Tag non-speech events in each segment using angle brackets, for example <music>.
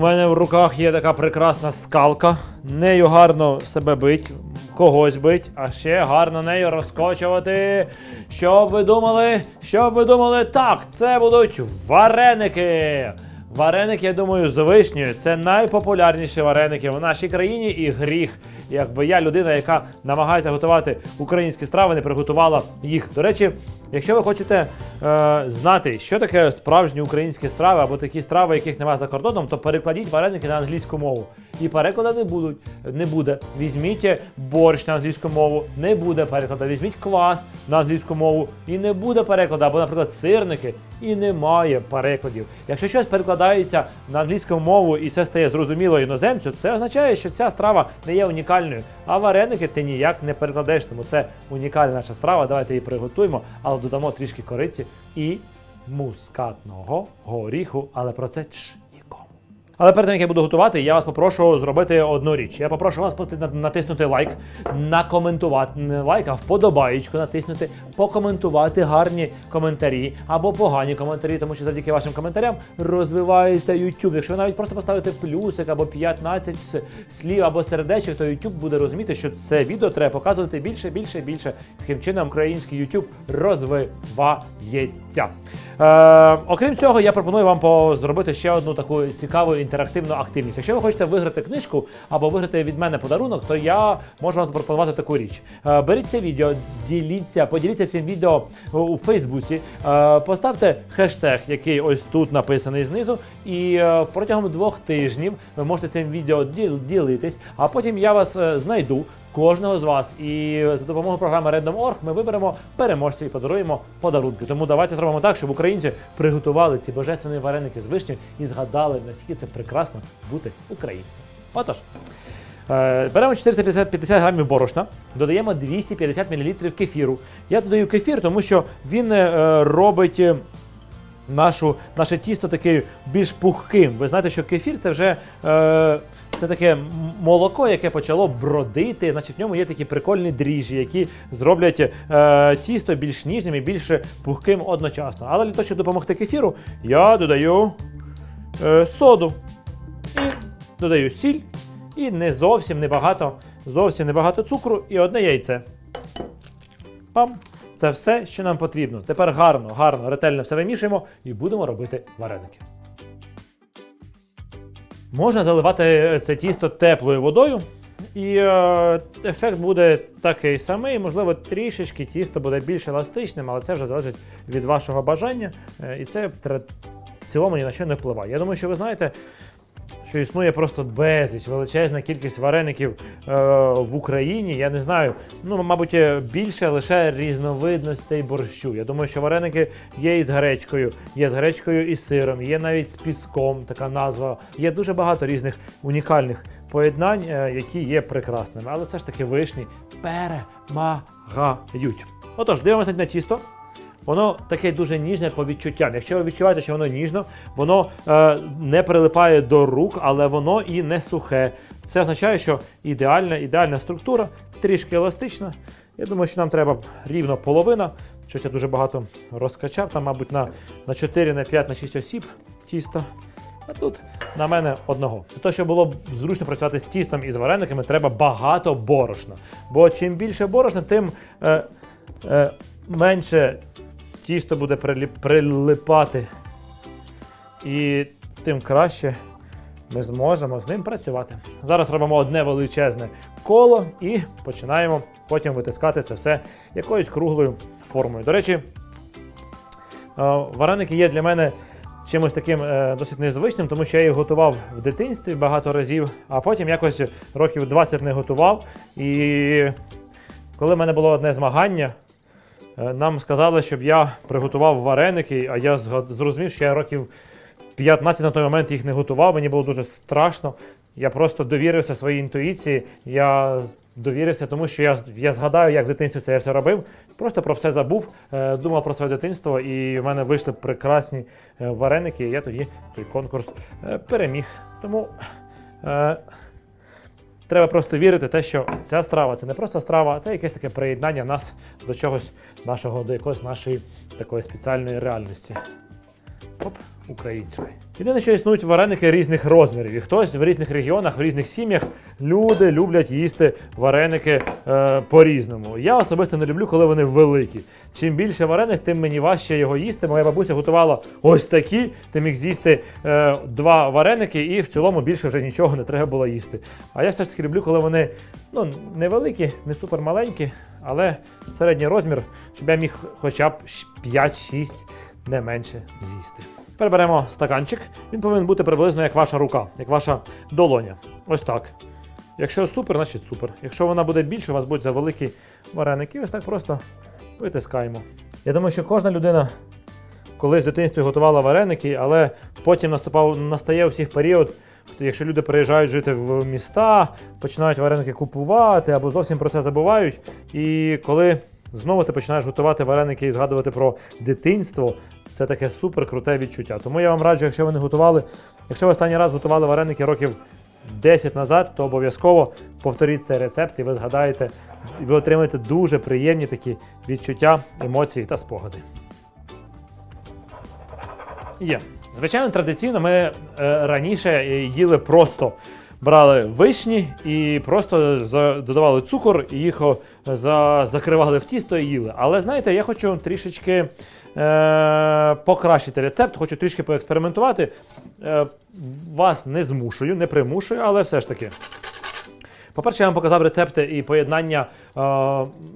мене в руках є така прекрасна скалка. Нею гарно себе бить, когось бить, а ще гарно нею розкочувати. Що б ви думали? Що б ви думали? Так, це будуть вареники. Вареники, я думаю, з вишнею це найпопулярніші вареники в нашій країні і гріх. Якби я людина, яка намагається готувати українські страви, не приготувала їх. До речі, якщо ви хочете е, знати, що таке справжні українські страви або такі страви, яких немає за кордоном, то перекладіть вареники на англійську мову. І перекладу не будуть, не буде. Візьміть борщ на англійську мову, не буде перекладу. Візьміть квас на англійську мову і не буде перекладу. Або, наприклад, сирники і немає перекладів. Якщо щось перекладається на англійську мову і це стає зрозуміло іноземцю, це означає, що ця страва не є унікальною. А вареники ти ніяк не перекладеш, тому це унікальна наша страва. Давайте її приготуємо, але додамо трішки кориці і мускатного горіху. Але про це нікому. Але перед тим, як я буду готувати, я вас попрошу зробити одну річ. Я попрошу вас натиснути лайк, накоментувати не лайк, а вподобаєчку натиснути, покоментувати гарні коментарі або погані коментарі, тому що завдяки вашим коментарям розвивається YouTube. Якщо ви навіть просто поставите плюсик або 15 слів або сердечок, то YouTube буде розуміти, що це відео треба показувати більше, більше, більше. Таким чином український YouTube розвивається. Е, окрім цього, я пропоную вам зробити ще одну таку цікаву інтерактивну активність. Якщо ви хочете виграти книжку або виграти від мене подарунок, то я можу вам запропонувати таку річ. Е, беріть це відео, діліться, поділіться цим відео у Фейсбуці, е, поставте хештег, який ось тут написаний знизу, і е, протягом двох тижнів ви можете цим відео ділитись, а потім я вас знайду. Кожного з вас, і за допомогою програми Random.org ми виберемо переможців і подаруємо подарунки. Тому давайте зробимо так, щоб українці приготували ці божественні вареники з вишнею і згадали, наскільки це прекрасно бути українцем. Отож, е, беремо 450 грамів борошна, додаємо 250 мл кефіру. Я додаю кефір, тому що він е, робить. е, нашу, наше тісто таке більш пухким. Ви знаєте, що кефір це вже це таке молоко, яке почало бродити. Значить, в ньому є такі прикольні дріжджі, які зроблять е, тісто більш ніжним і більш пухким одночасно. Але для того, щоб допомогти кефіру, я додаю е, соду і додаю сіль, і не зовсім небагато, зовсім небагато цукру і одне яйце. Пам! Це все, що нам потрібно. Тепер гарно, гарно, ретельно все вимішуємо і будемо робити вареники. Можна заливати це тісто теплою водою, і е, ефект буде такий самий. Можливо, трішечки тісто буде більш еластичним, але це вже залежить від вашого бажання. Е, і це в цілому ні на що не впливає. Я думаю, що ви знаєте, що існує просто безліч, величезна кількість вареників е, в Україні. Я не знаю, ну, мабуть, е, більше лише різновидностей борщу. Я думаю, що вареники є і з гречкою, є з гречкою і сиром, є навіть з піском, така назва. Є дуже багато різних унікальних поєднань, е, які є прекрасними. Але все ж таки вишні перемагають. Отож, дивимося на тісто. Воно таке дуже ніжне по відчуттям. Якщо ви відчуваєте, що воно ніжно, воно е, не прилипає до рук, але воно і не сухе. Це означає, що ідеальна, ідеальна структура, трішки еластична. Я думаю, що нам треба рівно половина. Щось я дуже багато розкачав, там, мабуть, на, на 4, на 5, на 6 осіб тісто. А тут на мене одного. Для того, щоб було зручно працювати з тістом і з варениками, треба багато борошна. Бо чим більше борошна, тим е, е, менше тісто буде прилипати. І тим краще ми зможемо з ним працювати. Зараз робимо одне величезне коло і починаємо потім витискати це все якоюсь круглою формою. До речі, е, вареники є для мене чимось таким е, досить незвичним, тому що я їх готував в дитинстві багато разів, а потім якось років 20 не готував. І коли в мене було одне змагання, Нам сказали, щоб я приготував вареники, а я зрозумів, що я років 15 на той момент їх не готував. Мені було дуже страшно. Я просто довірився своїй інтуїції. Я довірився тому, що я, я згадаю, як в дитинстві це я все робив. Просто про все забув, е, думав про своє дитинство, і в мене вийшли прекрасні е, вареники. І я тоді той конкурс е, переміг. Тому. Треба просто вірити те, що ця страва це не просто страва, а це якесь таке приєднання нас до чогось нашого, до якоїсь нашої такої спеціальної реальності. Оп, українською. Єдине, що існують вареники різних розмірів. І хтось в різних регіонах, в різних сім'ях люди люблять їсти вареники е, по-різному. Я особисто не люблю, коли вони великі. Чим більше вареник, тим мені важче його їсти. Моя бабуся готувала ось такі, ти міг з'їсти е, два вареники, і в цілому більше вже нічого не треба було їсти. А я все ж таки люблю, коли вони ну, невеликі, не супер маленькі, але середній розмір, щоб я міг хоча б 5-6 не менше з'їсти. Тепер беремо стаканчик. Він повинен бути приблизно як ваша рука, як ваша долоня. Ось так. Якщо супер, значить супер. Якщо вона буде більше, у вас будуть завеликі вареники. Ось так просто витискаємо. Я думаю, що кожна людина колись в дитинстві готувала вареники, але потім наступав, настає у всіх період, якщо люди переїжджають жити в міста, починають вареники купувати або зовсім про це забувають. І коли знову ти починаєш готувати вареники і згадувати про дитинство, це таке супер круте відчуття. Тому я вам раджу, якщо ви не готували, якщо ви останній раз готували вареники років 10 назад, то обов'язково повторіть цей рецепт, і ви згадаєте, і ви отримаєте дуже приємні такі відчуття, емоції та спогади. Є. Звичайно, традиційно ми е, раніше е, їли просто. Брали вишні і просто додавали цукор, і їх закривали в тісто і їли. Але знаєте, я хочу трішечки е, покращити рецепт, хочу трішки поекспериментувати. Е, вас не змушую, не примушую, але все ж таки. По-перше, я вам показав рецепти і поєднання. Е,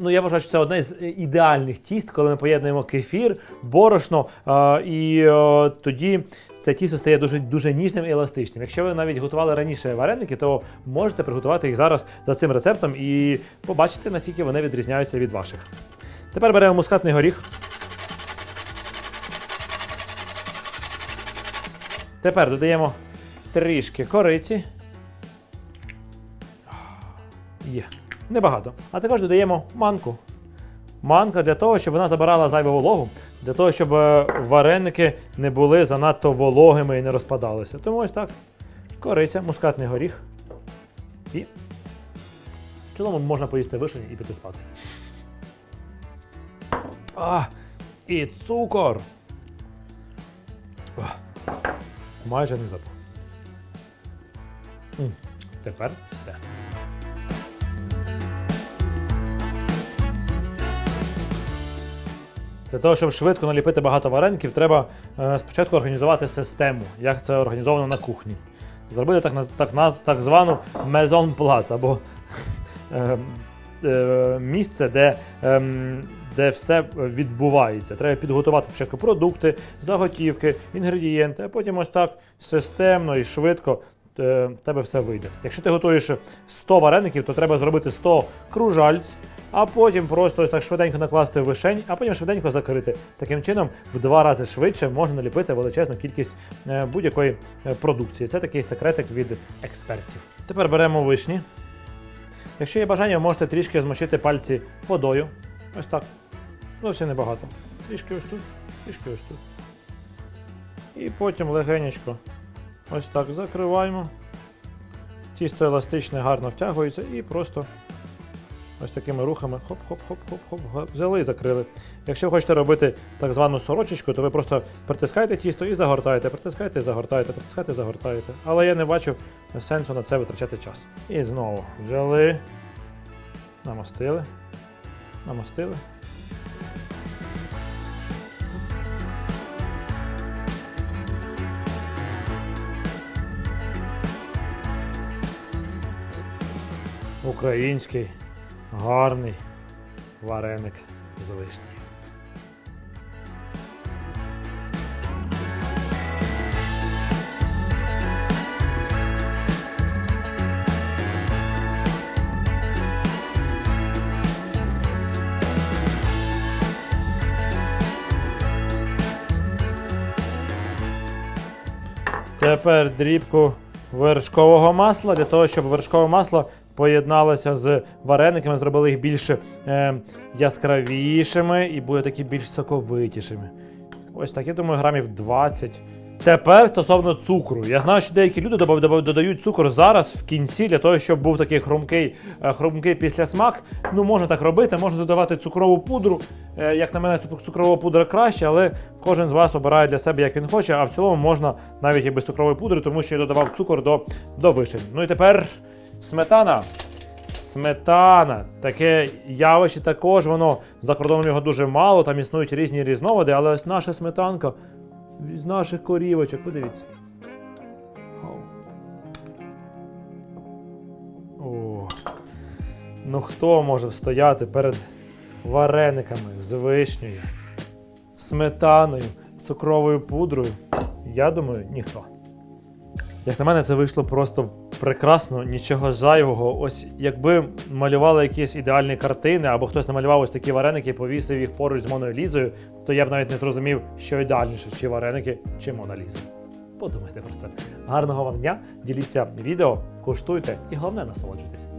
ну, я вважаю, що це одне з ідеальних тіст, коли ми поєднуємо кефір, борошно, е, і е, тоді це тісто стає дуже, дуже ніжним і еластичним. Якщо ви навіть готували раніше вареники, то можете приготувати їх зараз за цим рецептом і побачите, наскільки вони відрізняються від ваших. Тепер беремо мускатний горіх. Тепер додаємо трішки кориці. Є. Небагато. А також додаємо манку. Манка для того, щоб вона забирала зайву вологу, для того, щоб е, вареники не були занадто вологими і не розпадалися. Тому ось так. Кориця, мускатний горіх. І в цілому можна поїсти вишені і піти спати. А, і цукор. Ох, майже не забув. Тепер Для того, щоб швидко наліпити багато вареників, треба е, спочатку організувати систему, як це організовано на кухні. Зробити так, так, так звану place, або <laughs> е, е, місце, де, ем, де все відбувається. Треба підготувати спочатку продукти, заготівки, інгредієнти, а потім ось так системно і швидко е, тебе все вийде. Якщо ти готуєш 100 вареників, то треба зробити 100 кружальць, а потім просто ось так швиденько накласти вишень, а потім швиденько закрити. Таким чином, в два рази швидше можна наліпити величезну кількість е, будь-якої е, продукції. Це такий секретик від експертів. Тепер беремо вишні. Якщо є бажання, можете трішки змочити пальці водою. Ось так. Зовсім небагато. Трішки ось тут, трішки ось тут. І потім легенечко ось так закриваємо. Тісто еластичне, гарно втягується і просто ось такими рухами хоп-хоп-хоп-хоп-хоп, взяли і закрили. Якщо хочете робити так звану сорочечку, то ви просто притискаєте тісто і загортаєте, притискаєте і загортаєте, притискаєте і загортаєте. Але я не бачу сенсу на це витрачати час. І знову взяли, намастили, намастили. Український гарний вареник з вишні. Тепер дрібку вершкового масла для того, щоб вершкове масло поєдналося з варениками, зробили їх більш е, яскравішими і буде такі більш соковитішими. Ось так, я думаю, грамів 20 Тепер стосовно цукру. Я знаю, що деякі люди додають цукор зараз в кінці для того, щоб був такий хрумкий, е, хрумкий післясмак. Ну, можна так робити, можна додавати цукрову пудру. Е, Як на мене, цукрова пудра краще, але кожен з вас обирає для себе, як він хоче. А в цілому можна навіть і без цукрової пудри, тому що я додавав цукор до, до вишень. Ну і тепер сметана. Сметана. Таке явище також, воно за кордоном його дуже мало, там існують різні різновиди, але ось наша сметанка з наших корівочок, подивіться. О. Ну хто може стояти перед варениками з вишнею, сметаною, цукровою пудрою? Я думаю, ніхто. Як на мене, це вийшло просто прекрасно, нічого зайвого. Ось якби малювали якісь ідеальні картини, або хтось намалював ось такі вареники і повісив їх поруч з Моною Лізою, то я б навіть не зрозумів, що ідеальніше, чи вареники, чи Моналіза. Подумайте про це. Гарного вам дня, діліться відео, куштуйте і головне насолоджуйтесь.